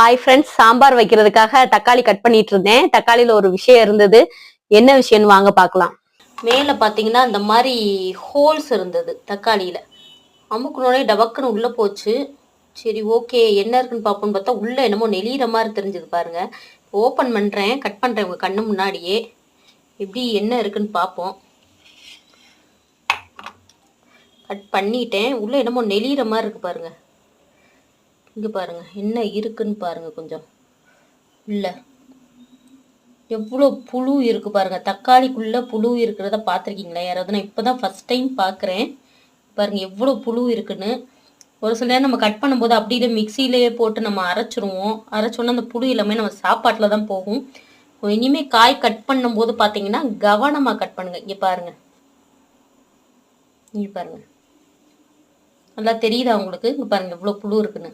Hi friends sambar வைக்கிறதுக்காக தக்காளி cut பண்ணிட்டு இருந்தேன். தக்காளியில ஒரு விஷயம் இருந்தது. என்ன விஷயம்னு வாங்க பார்க்கலாம். மேலே பார்த்தீங்கன்னா இந்த மாதிரி ஹோல்ஸ் இருந்தது தக்காளியில். அமுக்குனோடனே டபக்குன்னு உள்ளே போச்சு. சரி ஓகே என்ன இருக்குன்னு பார்ப்போம்னு பார்த்தா உள்ளே என்னமோ நெளிகிற மாதிரி தெரிஞ்சது பாருங்க. ஓப்பன் பண்ணுறேன் கட் பண்ணுறேன் உங்கள் கண்ணு முன்னாடியே. எப்படி என்ன இருக்குன்னு பார்ப்போம். கட் பண்ணிட்டேன். உள்ளே என்னமோ நெளிகிற மாதிரி இருக்கு பாருங்கள் இங்கே பாருங்கள் என்ன இருக்குன்னு பாருங்கள் கொஞ்சம். இல்லை எவ்வளோ புழு இருக்குது பாருங்கள் தக்காளிக்குள்ளே புழு இருக்கிறத பார்த்துருக்கீங்களா? யாராவது? நான் இப்போ தான் ஃபஸ்ட் டைம் பார்க்குறேன். பாருங்கள் எவ்வளோ புழு இருக்குன்னு. ஒரு சில நேரம் நம்ம கட் பண்ணும்போது அப்படியே மிக்சியிலேயே போட்டு நம்ம அரைச்சிருவோம். அரைச்சோன்னா அந்த புழு எல்லாமே நம்ம சாப்பாட்டில் தான் போகும். இனிமேல் காய் கட் பண்ணும்போது பார்த்தீங்கன்னா கவனமாக கட் பண்ணுங்க. இங்கே பாருங்கள் இங்கே பாருங்கள் நல்லா தெரியுதா உங்களுக்கு? இங்கே பாருங்கள் எவ்வளோ புழு இருக்குன்னு.